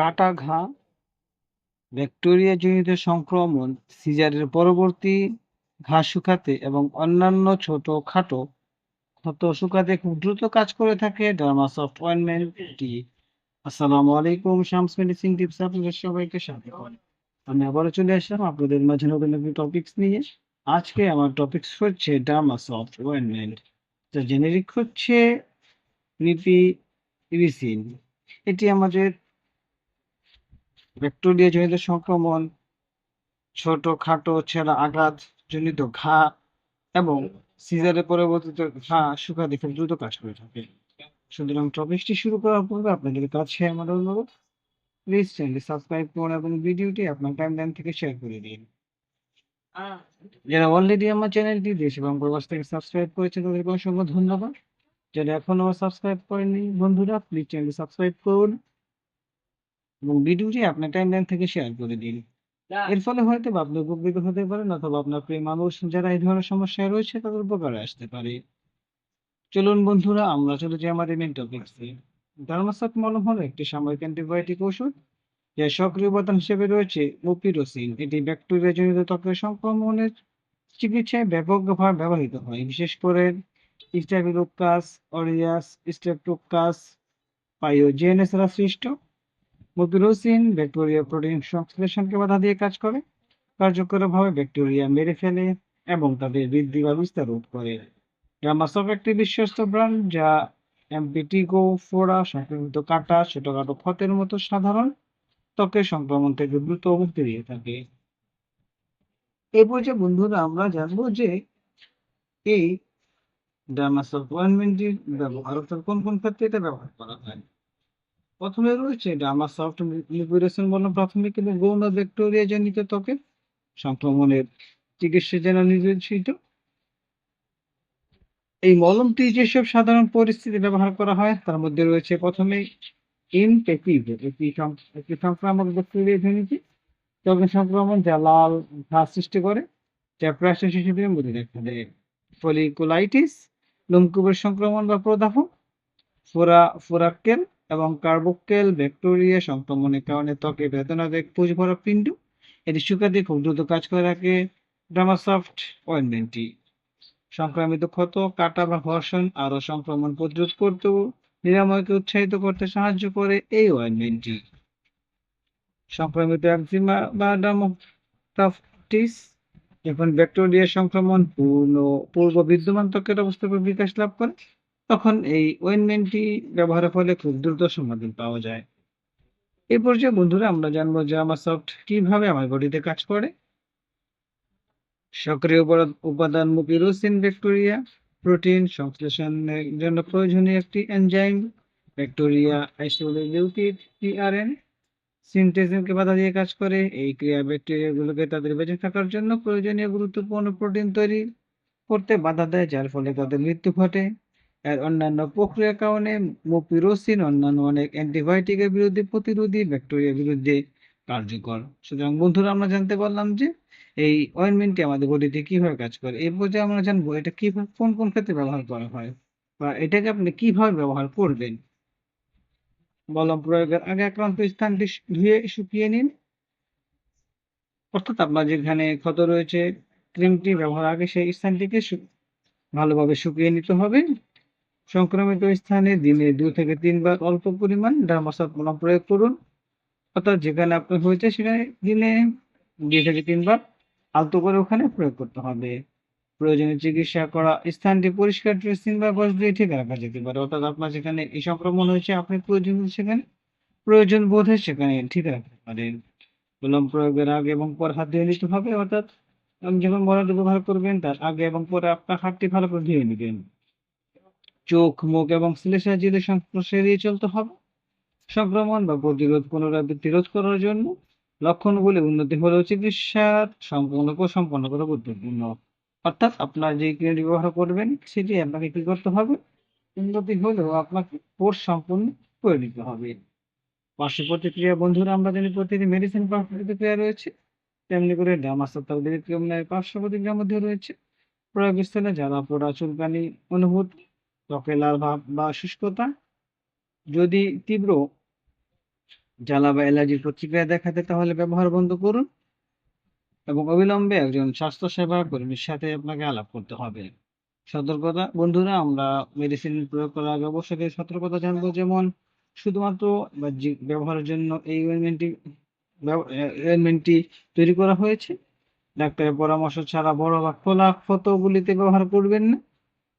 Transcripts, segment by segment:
কাটা ঘা, ব্যাকটেরিয়াজনিত সংক্রমণ, সিজারের পরবর্তী ঘা শুকাতে এবং অন্যান্য ছোটখাটো ক্ষত শুকাতে খুব দ্রুত কাজ করে থাকে ডার্মাসফট অয়েন্টমেন্টটি। আসসালামু আলাইকুম শামস মেডিসিন টিপস আপনাদের সবাইকে স্বাগতম। আমি আবারও চলে আসলাম আপনাদের মাঝে নতুন একটি টপিকস নিয়ে। আজকে আমার টপিকস হচ্ছে ডার্মাসফট অয়েন্টমেন্ট। যার জেনেরিক হচ্ছে রিপিরিসিন। এটি আমাদের ব্যাকটেরিয়াজনিত সংক্রমণ, ছোটখাটো ছেঁড়া আঘাত জনিত ঘা এবং সিজারের পরবর্তীতে ঘা শুকাতে খুব দ্রুত কাজ করে থাকে। সুতরাং টপিকসটি শুরু করার পূর্বে আপনাদের কাছে আমার অনুরোধ প্লিজ চ্যানেলটি সাবস্ক্রাইব করুন এবং ভিডিওটি আপনার টাইমলাইন থেকে শেয়ার করে দিন। যারা অলরেডি আমার চ্যানেলটি দেশ এবং প্রবাস থেকে সাবস্ক্রাইব করেছেন তাদেরকে অসংখ্য ধন্যবাদ। যারা এখনও সাবস্ক্রাইব করেনি বন্ধুরা প্লিজ চ্যানেলটি সাবস্ক্রাইব করুন এবং ভিডিওটি আপনার টাইমলাইন থেকে শেয়ার করে দিন। এর ফলে হয়তো আপনি উপকৃত হতে পারেন অথবা আপনার প্রিয় মানুষ যারা এই ধরনের সমস্যায় রয়েছে তাদের উপকারে আসতে পারে। চলুন বন্ধুরা আমরা চলে যাই আমাদের মেইন টপিকসে। ডার্মাসফট মলম হলো একটি সাময়িক অ্যান্টিবায়োটিক ওষুধ যার সক্রিয় উপাদান হিসেবে রয়েছে মুপিরোসিন। এটি ব্যাকটেরিয়াজনিত ত্বকের সংক্রমণের চিকিৎসায় ব্যাপকভাবে ব্যবহৃত হয়। বিশেষ করে স্ট্যাফিলোকাস অরিয়াস, স্ট্রেপ্টোকাস পাইওজেনেস দ্বারা সৃষ্ট। মুপিরোসিন ব্যাকটেরিয়া প্রোটিন সংশ্লেষণকে বাধা দিয়ে কাজ করে, কার্যকরভাবে ব্যাকটেরিয়া মেরে ফেলে এবং তাদের বৃদ্ধি বা বিস্তার রোধ করে। ডার্মাসফট একটি বিশ্বস্ত ব্র্যান্ড যা এমপিটিগো, ফোড়া, সংক্রমিত কাটা, ছোটখাটো ক্ষতের মতো সাধারণ ত্বকের সংক্রমণ থেকে দ্রুত মুক্তি দিয়ে থাকে। এই পর্যায়ে বন্ধুরা আমরা জানব যে এই ডার্মাসফট অয়েন্টমেন্টটির ব্যবহার কোন কোন ক্ষেত্রে এটা ব্যবহার করা হয়। প্রথমে রয়েছে ডার্মাসফট লিকুইডেশন মলম প্রাথমিক এবং গৌণ ব্যাকটেরিয়াজনিত ত্বকের সংক্রমণের চিকিৎসার জন্য নির্দেশিত। এই মলমটি যেসব সাধারণ পরিস্থিতি ব্যবহার করা হয় তার মধ্যে রয়েছে প্রথমেই ইনফেক্টিভ একটি একটি সংক্রামক ব্যাকটেরিয়াজনিত ত্বকের সংক্রমণ যা লাল ঘা সৃষ্টি করে যা প্রায়শই শিশুদের মধ্যে দেখা দেয়। ফলিকুলাইটিস, লোমকূপের সংক্রমণ বা প্রদাহ, ফোরা ফোরাক্কেল এবং কার্বোকেল ব্যাকটেরিয়া সংক্রমণের কারণে ত্বকে বেদনাদায়ক পুঁজ ভরা পিণ্ড এটি শুকাতে খুব দ্রুত কাজ করে থাকে ডার্মাসফট অয়েন্টমেন্টটি। সংক্রামিত ক্ষত, কাটা বা ঘর্ষণ আরও সংক্রমণ প্রতিরোধ করতে নিরাময়কে উৎসাহিত করতে সাহায্য করে এই অয়েন্টমেন্টটি। সংক্রামিত একজিমা বা ডার্মাটাফটিস যখন ব্যাকটেরিয়ার সংক্রমণ পূর্ণ পূর্ব বিদ্যমান ত্বকের অবস্থার উপর বিকাশ লাভ করে তখন এই অয়েন্টমেন্টটি ব্যবহারের ফলে খুব দ্রুত সমাধান পাওয়া যায়। এই পর্যায়ে বন্ধুরা আমরা জানব যে ডার্মাসফট কীভাবে আমার বডিতে কাজ করে। সক্রিয় উপাদান মুপিরোসিন ব্যাকটেরিয়া প্রোটিন সংশ্লেষণের জন্য প্রয়োজনীয় একটি enzyme bacteria isoleucyl T R N সিনথেসিসকে বাধা দিয়ে কাজ করে। এই ক্রিয়া ব্যাকটেরিয়াগুলোকে তাদের বেঁচে থাকার জন্য প্রয়োজনীয় গুরুত্বপূর্ণ প্রোটিন তৈরি করতে বাধা দেয়, যার ফলে তাদের মৃত্যু ঘটে। এর অন্যান্য প্রক্রিয়ার কারণে মুপিরোসিন অন্যান্য অনেক অ্যান্টিবায়োটিকের বিরুদ্ধে প্রতিরোধী ব্যাকটেরিয়ার বিরুদ্ধে কার্যকর। সুতরাং বন্ধুরা, আমরা জানতে পারলাম যে এই অয়েন্টমেন্টটি আমাদের বডিতে কীভাবে কাজ করে। এই পর্যায়ে আমরা জানব এটা কীভাবে, কোন কোন ক্ষেত্রে ব্যবহার করা হয় বা এটাকে আপনি কীভাবে ব্যবহার করবেন। মলম প্রয়োগের আগে আক্রান্ত স্থানটি ধুয়ে শুকিয়ে নিন। অর্থাৎ আপনার যেখানে ক্ষত রয়েছে, ক্রিমটি ব্যবহার আগে সেই স্থানটিকে ভালোভাবে শুকিয়ে নিতে হবে। সংক্রমিত স্থানে দিনে ২ থেকে ৩ বার অল্প পরিমাণ ডার্মাসফট মলম প্রয়োগ করুন। অর্থাৎ যেখানে আপনার হয়েছে সেখানে দিনে দুই থেকে ৩ বার আলতো করে ওখানে প্রয়োগ করতে হবে। প্রয়োজনীয় চিকিৎসা করা স্থানটি পরিষ্কার ড্রেসিং বা গজ দিয়ে ঠিক রাখা যেতে পারে। অর্থাৎ আপনার যেখানে এই সংক্রমণ হয়েছে, আপনি প্রয়োজন সেখানে, প্রয়োজন বোধে সেখানে ঠিক রাখতে পারেন। মলম প্রয়োগের আগে এবং পর হাত ধুয়ে নিতে হবে অর্থাৎ যখন মলমটি ব্যবহার করবেন, তার আগে এবং পরে আপনার হাতটি ভালো করে ধুয়ে নিবেন। চোখ, মুখ এবং শ্লেষ্মাযুদের সংস্পর্শ এড়িয়ে চলতে হবে। সংক্রমণ বা প্রতিরোধ পুনরাবৃত্তি রোধ করার জন্য লক্ষণগুলি উন্নতি হলেও চিকিৎসার সম্পূর্ণ সম্পন্ন করা গুরুত্বপূর্ণ। অর্থাৎ আপনার যে ক্রিমটি ব্যবহার করবেন সেটি আপনাকে কি করতে হবে? উন্নতি হলেও আপনাকে কোর্স সম্পূর্ণ করে নিতে হবে। পার্শ্ব প্রতিক্রিয়া বন্ধুরা আমরা জানি প্রতিটি মেডিসিন পার্শ্ব প্রতিক্রিয়া রয়েছে। তেমনি করে ব্যতিক্রমের পার্শ্ব প্রতিক্রিয়ার মধ্যে রয়েছে প্রয়োগস্থলে জ্বালা পোড়া, চুলকানি অনুভূতি, ত্বকে লাল ভাব বা শুষ্কতা। যদি তীব্র জ্বালা বা অ্যালার্জির প্রতিক্রিয়া দেখাতে, তাহলে ব্যবহার বন্ধ করুন এবং অবিলম্বে একজন স্বাস্থ্যসেবা কর্মীর সাথে আপনাকে আলাপ করতে হবে। সতর্কতা, বন্ধুরা, আমরা মেডিসিন প্রয়োগ করার আগে অবশ্যই সতর্কতা জানব। যেমন, শুধুমাত্র ব্যবহারের জন্য এই অয়েনমেন্টটি তৈরি করা হয়েছে। ডাক্তারের পরামর্শ ছাড়া বড় বা খোলা ক্ষতগুলিতে ব্যবহার করবেন না।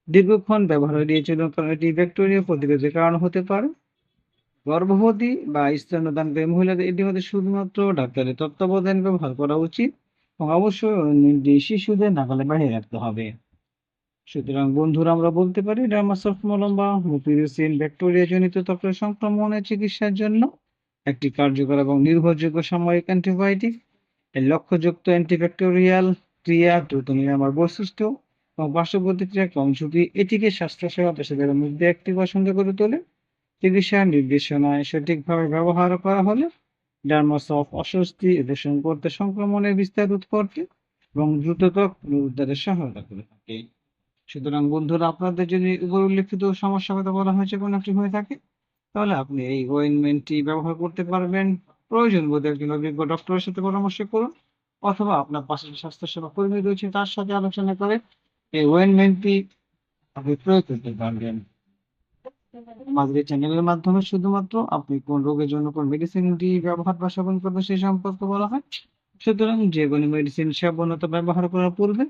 দীর্ঘক্ষণ ব্যবহার এড়িয়ে চলুন কারণ এটি ব্যাকটেরিয়া প্রতিরোধের কারণ হতে পারে। গর্ভবতী বা স্তন্যদানকারী মহিলাদের এটি হতে শুধুমাত্র ডাক্তারের তত্ত্বাবধান ব্যবহার করা উচিত এবং অবশ্যই শিশুদের নাগালে বাড়িয়ে রাখতে হবে। সুতরাং বন্ধুরা, আমরা বলতে পারি ডার্মাসফট মলম বা মুপিরিসিন ব্যাকটেরিয়া জনিত ত্বকের সংক্রমণের চিকিৎসার জন্য একটি কার্যকর এবং নির্ভরযোগ্য সাময়িক অ্যান্টিবায়োটিক। এর লক্ষ্যযুক্ত অ্যান্টিব্যাকটেরিয়াল ক্রিয়া দ্রুত নিরাময় বৈশিষ্ট্য পার্শ্ব প্রতিক্রিয়া কম ঝুঁকি এটিকে স্বাস্থ্যসেবা পেশাদারের মধ্যে একটি পছন্দ করে তোলে। চিকিৎসা নির্দেশনায় সঠিকভাবে ব্যবহার করা হলে ডার্মাসফ অস্বস্তি দূষণ করতে সংক্রমণের বিস্তার রোধ করতে এবং দ্রুত ত্বক পুনরুদ্ধারে সহায়তা করে থাকে। সুতরাং বন্ধুরা, আপনাদের যদি উপর উল্লেখিত সমস্যার কথা বলা হয়েছে, কোনো একটি হয়ে থাকে, তাহলে আপনি এই অয়েনমেন্টটি ব্যবহার করতে পারবেন। প্রয়োজন বোধ একজন অভিজ্ঞ ডক্টরের সাথে পরামর্শ করুন, অথবা আপনার পাশে স্বাস্থ্যসেবা কর্মী রয়েছে, তার সাথে আলোচনা করে এই অয়েনমেন্টটি আপনি প্রয়োগ করতে পারবেন আমাদের চ্যানেলের মাধ্যমে শুধুমাত্র আপনি কোন রোগের জন্য কোন মেডিসিনটি ব্যবহার বা সেবন করবেন সেই সম্পর্কে বলা হয়, সুতরাং যে কোনো মেডিসিন সেবন অথবা ব্যবহার করার পূর্বে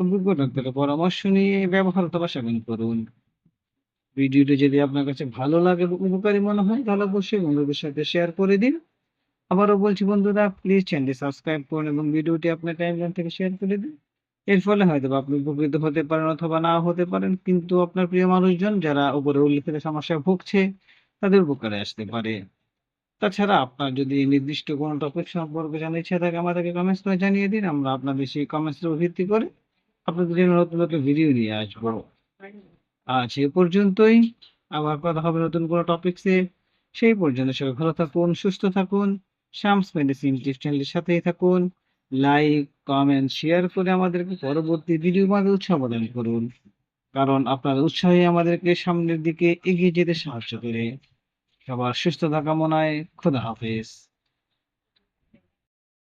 অভিজ্ঞ ডাক্তারের পরামর্শ নিয়ে ব্যবহার অথবা সেবন করুন। ভিডিওটি যদি আপনার কাছে ভালো লাগে এবং উপকারী মনে হয়, তাহলে অবশ্যই বন্ধুদের সাথে শেয়ার করে দিন। আবারও বলছি বন্ধুরা প্লিজ চ্যানেলটি সাবস্ক্রাইব করুন এবং ভিডিওটি আপনার টাইমলাইন থেকে শেয়ার করে দিন। এর ফলে হয়তো আপনি উপকৃত হতে পারেন অথবা না হতে পারেন, কিন্তু আপনার প্রিয় মানুষজন যারা উপরে উল্লেখিত সমস্যায় ভুগছে, তাদের উপকারে আসতে পারে। তাছাড়া আপনার যদি নির্দিষ্ট কোনো টপিক সম্পর্কে জানার ইচ্ছা থাকে, আমাদেরকে কমেন্টস করে জানিয়ে দিন, আমরা আপনাদের সেই কমেন্টসের ভিত্তি করে আপনাদের জন্য নতুন নতুন ভিডিও নিয়ে আসব। আজ এ পর্যন্তই। আবার কথা হবে নতুন কোনো টপিকসে সেই পর্যন্ত সবাই ভালো থাকুন, সুস্থ থাকুন শামস মেডিসিন টিপস চ্যানেলের সাথেই থাকুন। লাইক কমেন্ট শেয়ার করে আমাদেরকে পরবর্তী ভিডিও বানাতে উৎসাহ প্রদান করুন। কারণ আপনার উৎসাহই আমাদেরকে সামনের দিকে এগিয়ে যেতে সাহায্য করে। সবার সুস্থতা কামনায় খোদা হাফেজ।